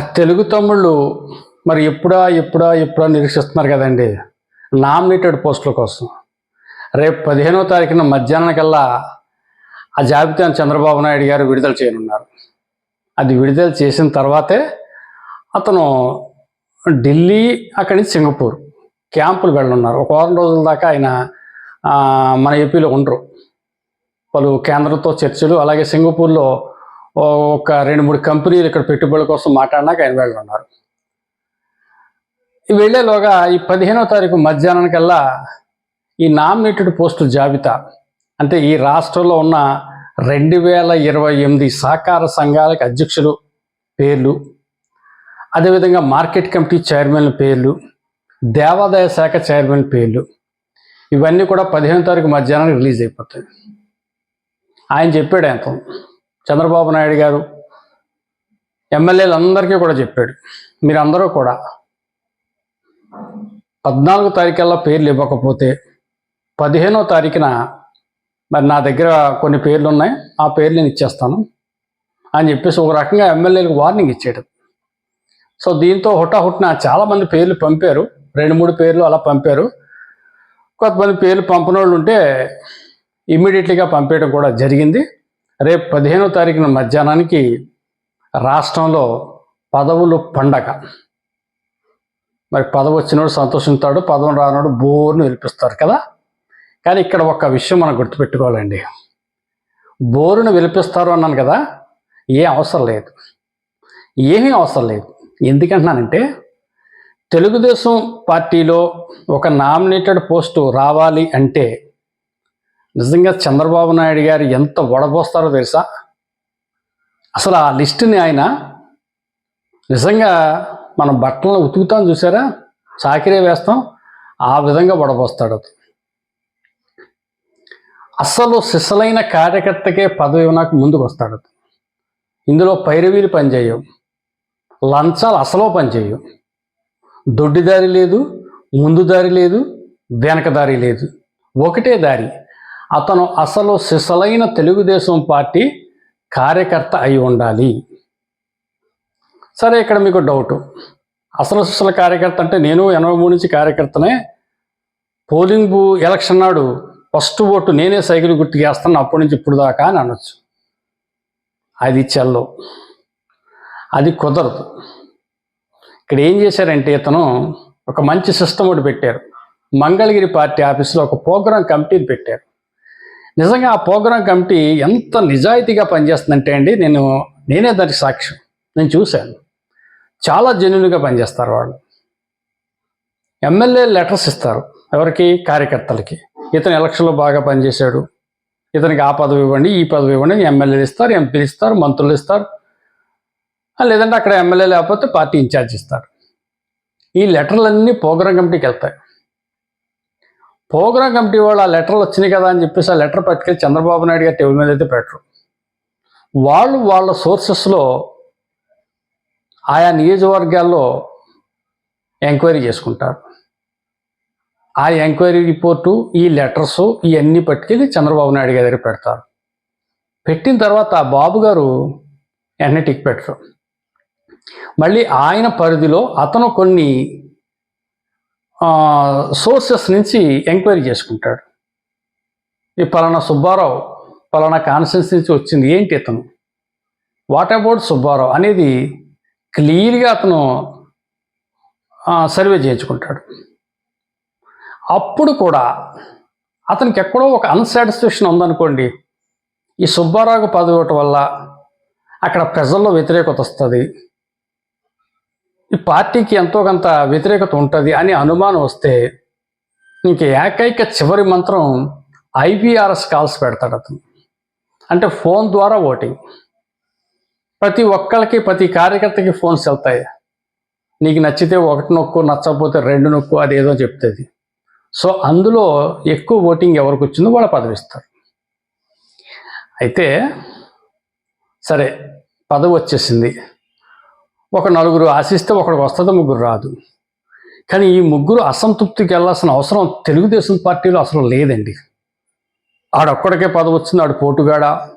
తెలుగు తమ్ముళ్ళు మరి ఎప్పుడా ఎప్పుడా ఎప్పుడా నిరీక్షిస్తున్నారు కదండి? నామినేటెడ్ పోస్టుల కోసం. రేపు పదిహేనో తారీఖున మధ్యాహ్నం కల్లా ఆ జాబితాను చంద్రబాబు నాయుడు గారు విడుదల చేయనున్నారు. అది విడుదల చేసిన తర్వాతే అతను ఢిల్లీ అక్కడి నుంచి సింగపూర్ క్యాంపులు వెళ్ళనున్నారు. ఒక వారం రోజుల దాకా ఆయన మన ఏపీలో ఉండరు. పలు కేంద్రంతో చర్చలు అలాగే సింగపూర్లో ఒక రెండు మూడు కంపెనీలు ఇక్కడ పెట్టుబడుల కోసం మాట్లాడినాక ఆయన వెళ్ళున్నారు ఈ వెళ్ళేలోగా ఈ పదిహేనో తారీఖు మధ్యాహ్నానికల్లా ఈ నామినేటెడ్ పోస్టుల జాబితా అంటే ఈ రాష్ట్రంలో ఉన్న రెండు వేల ఇరవై ఎనిమిది సహకార సంఘాలకు అధ్యక్షులు పేర్లు అదేవిధంగా మార్కెట్ కమిటీ చైర్మన్ల పేర్లు దేవాదాయ శాఖ చైర్మన్ పేర్లు ఇవన్నీ కూడా పదిహేను తారీఖు మధ్యాహ్నం రిలీజ్ అయిపోతాయి. ఆయన చెప్పాడు ఎంత చంద్రబాబు నాయుడు గారు ఎమ్మెల్యేలు అందరికీ కూడా చెప్పాడు. మీరందరూ కూడా పద్నాలుగు తారీఖుల్లో పేర్లు ఇవ్వకపోతే పదిహేనో తారీఖున మరి నా దగ్గర కొన్ని పేర్లు ఉన్నాయి ఆ పేర్లు నేను ఇచ్చేస్తాను అని చెప్పేసి ఒక రకంగా ఎమ్మెల్యేలకు వార్నింగ్ ఇచ్చాడు సో దీంతో హుటాహుట్న చాలామంది పేర్లు పంపారు రెండు మూడు పేర్లు అలా పంపారు. కొంతమంది పేర్లు పంపిన వాళ్ళు ఉంటే ఇమ్మీడియట్లీగా పంపేయడం కూడా జరిగింది. రేపు పదిహేనో తారీఖున మధ్యాహ్నానికి రాష్ట్రంలో పదవులు పండగ. మరి పదవి వచ్చినోడు సంతోషిస్తాడు పదవి రానోడు బోర్ను విలిపిస్తారు కదా? కానీ ఇక్కడ ఒక విషయం మనం గుర్తుపెట్టుకోవాలండి. బోరును విలిపిస్తారు అన్నాను కదా ఏ అవసరం లేదు. ఏమీ అవసరం లేదు. ఎందుకంటున్నానంటే తెలుగుదేశం పార్టీలో ఒక నామినేటెడ్ పోస్టు రావాలి అంటే నిజంగా చంద్రబాబు నాయుడు గారు ఎంత వడబోస్తారో తెలుసా? అసలు ఆ లిస్టుని ఆయన నిజంగా మనం బట్టలను ఉతుకుతాం చూసారా? చాకిరే వేస్తాం ఆ విధంగా వడబోస్తాడు అస్సలు అసలు సిసలైన కార్యకర్తకే పదవి నాకు ముందుకు వస్తాడు ఇందులో పైరవీలు పనిచేయవు లంచాలు అసలు పనిచేయవు. దొడ్డి దారి లేదు ముందు దారి లేదు వెనక దారి లేదు. ఒకటే దారి. అతను అసలు సిసలైన తెలుగుదేశం పార్టీ కార్యకర్త అయి ఉండాలి. సరే ఇక్కడ మీకు డౌట్ అసలు సిసల కార్యకర్త అంటే నేను ఎనభై మూడు నుంచి కార్యకర్తనే. పోలింగ్ ఎలక్షన్ నాడు ఫస్ట్ ఓటు నేనే సైకిల్ గుర్తు చేస్తాను అప్పటి నుంచి ఇప్పుడు దాకా అని అనొచ్చు. అది చెల్లవు అది కుదరదు. ఇక్కడ ఏం చేశారంటే ఇతను ఒక మంచి సిస్టమ్ ఒకటి పెట్టారు. మంగళగిరి పార్టీ ఆఫీస్లో ఒక ప్రోగ్రాం కమిటీని పెట్టారు. నిజంగా ఆ ప్రోగ్రాం కమిటీ ఎంత నిజాయితీగా పనిచేస్తుందంటే అండి నేను నేనే దానికి సాక్ష్యం. నేను చూశాను. చాలా జెన్యున్గా పనిచేస్తారు వాళ్ళు. ఎమ్మెల్యే లెటర్స్ ఇస్తారు ఎవరికి? కార్యకర్తలకి. ఇతను ఎలక్షన్లో బాగా పనిచేశాడు. ఇతనికి ఆ పదవి ఇవ్వండి ఈ పదవి ఇవ్వండి ఎమ్మెల్యేలు ఇస్తారు ఎంపీలు ఇస్తారు మంత్రులు ఇస్తారు. లేదంటే అక్కడ ఎమ్మెల్యే లేకపోతే పార్టీ ఇన్ఛార్జ్ ఇస్తారు. ఈ లెటర్లన్నీ ప్రోగ్రాం కమిటీకి వెళ్తాయి. ప్రోగ్రాం కమిటీ వాళ్ళు ఆ లెటర్లు వచ్చినాయి కదా అని చెప్పేసి ఆ లెటర్ పట్టుకెళ్ళి చంద్రబాబు నాయుడు గారి టేబుల్ మీద అయితే పెట్టరు. వాళ్ళు వాళ్ళ సోర్సెస్లో ఆయా నియోజకవర్గాల్లో ఎంక్వైరీ చేసుకుంటారు. ఆ ఎంక్వైరీ రిపోర్టు ఈ లెటర్స్ ఇవన్నీ పట్టుకెళ్ళి చంద్రబాబు నాయుడు గారి దగ్గర పెడతారు. పెట్టిన తర్వాత ఆ బాబు గారు వెంటనే టిక్ పెట్టరు. మళ్ళీ ఆయన పరిధిలో అతను కొన్ని సోర్సెస్ నుంచి ఎంక్వైరీ చేసుకుంటాడు. ఈ పలానా సుబ్బారావు పలానా కాన్సెన్స్ నుంచి వచ్చింది ఏంటి ఇతను? వాట్ అబౌట్ సుబ్బారావు అనేది క్లియర్గా అతను సర్వే చేయించుకుంటాడు. అప్పుడు కూడా అతనికి ఎక్కడో ఒక అన్సాటిస్ఫాక్షన్ ఉందనుకోండి. ఈ సుబ్బారావుకు పదవి ఇవ్వటం వల్ల అక్కడ ప్రజల్లో వ్యతిరేకత వస్తుంది. ఈ పార్టీకి ఎంతో కొంత వ్యతిరేకత ఉంటుంది అని అనుమానం వస్తే ఇంక ఏకైక చివరి మంత్రం ఐపీఆర్ఎస్ కాల్స్ పెడతాడు అతను. అంటే ఫోన్ ద్వారా ఓటింగ్. ప్రతి ఒక్కరికి ప్రతి కార్యకర్తకి ఫోన్స్ వెళ్తాయి. నీకు నచ్చితే ఒకటి నొక్కు నచ్చకపోతే రెండు నొక్కు అదేదో చెప్తుంది. సో అందులో ఎక్కువ ఓటింగ్ ఎవరికి వచ్చిందో వాళ్ళు పదవి ఇస్తారు. అయితే సరే పదవి వచ్చేసింది. ఒక నలుగురు ఆశిస్తే ఒకడికి వస్తుంది ముగ్గురు రాదు. కానీ ఈ ముగ్గురు అసంతృప్తికి వెళ్ళాల్సిన అవసరం తెలుగుదేశం పార్టీలో అసలు లేదండి. ఆడొక్కడికే పదవి వచ్చింది ఆడు పోటుగాడా?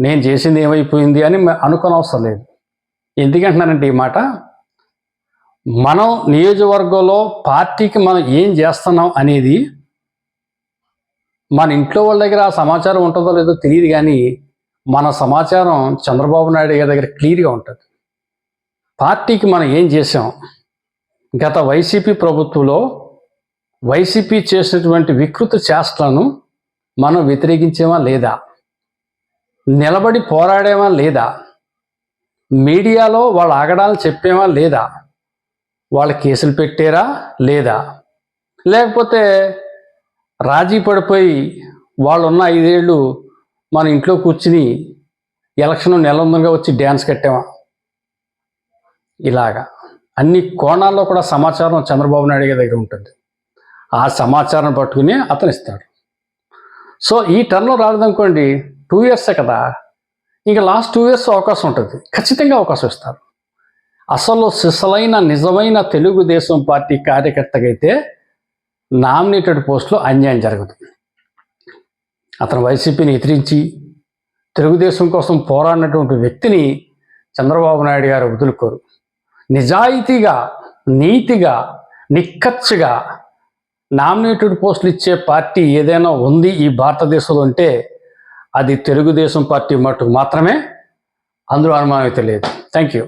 నేను చేసింది ఏమైపోయింది అని మ- అనుకోనవసరం లేదు. ఎందుకంటున్నానంటే ఈ మాట మనం నియోజకవర్గంలో పార్టీకి మనం ఏం చేస్తున్నాం అనేది మన ఇంట్లో వాళ్ళ దగ్గర ఆ సమాచారం ఉంటుందో లేదో తెలియదు కానీ మన సమాచారం చంద్రబాబు నాయుడు గారి దగ్గర క్లియర్గా ఉంటుంది. పార్టీకి మనం ఏం చేసాం గత వైసీపీ ప్రభుత్వంలో వైసీపీ చేసినటువంటి వికృత చేష్టలను మనం వ్యతిరేకించామా లేదా? నిలబడి పోరాడేమా లేదా? మీడియాలో వాళ్ళ ఆగడాలు చెప్పేమా లేదా? వాళ్ళ కేసులు పెట్టారా లేదా? లేకపోతే రాజీ పడిపోయి వాళ్ళు ఉన్న ఐదేళ్ళు మన ఇంట్లో కూర్చుని ఎలక్షన్ నెల ఉందనగా వచ్చి డ్యాన్స్ కట్టామా ఇలాగా. అన్ని కోణాల్లో కూడా సమాచారం చంద్రబాబు నాయుడు గారి దగ్గర ఉంటుంది. ఆ సమాచారం పట్టుకుని అతను ఇస్తాడు. సో ఈ టర్న్లో రాలేదనుకోండి టూ ఇయర్సే కదా. ఇంకా లాస్ట్ టూ ఇయర్స్ అవకాశం ఉంటుంది. ఖచ్చితంగా అవకాశం ఇస్తారు. అసలు సిసలైన నిజమైన తెలుగుదేశం పార్టీ కార్యకర్తకైతే నామినేటెడ్ పోస్టులో అన్యాయం జరగదు అతను వైసీపీని ఎదిరించి తెలుగుదేశం కోసం పోరాడినటువంటి వ్యక్తిని చంద్రబాబు నాయుడు గారు వదులుకోరు. నిజాయితీగా నీతిగా నిక్కచ్చిగా నామినేటెడ్ పోస్టులు ఇచ్చే పార్టీ ఏదైనా ఉంది ఈ భారతదేశంలో అంటే అది తెలుగుదేశం పార్టీ మటుకు మాత్రమే. అందులో అనుమానం అయితే లేదు. Thank you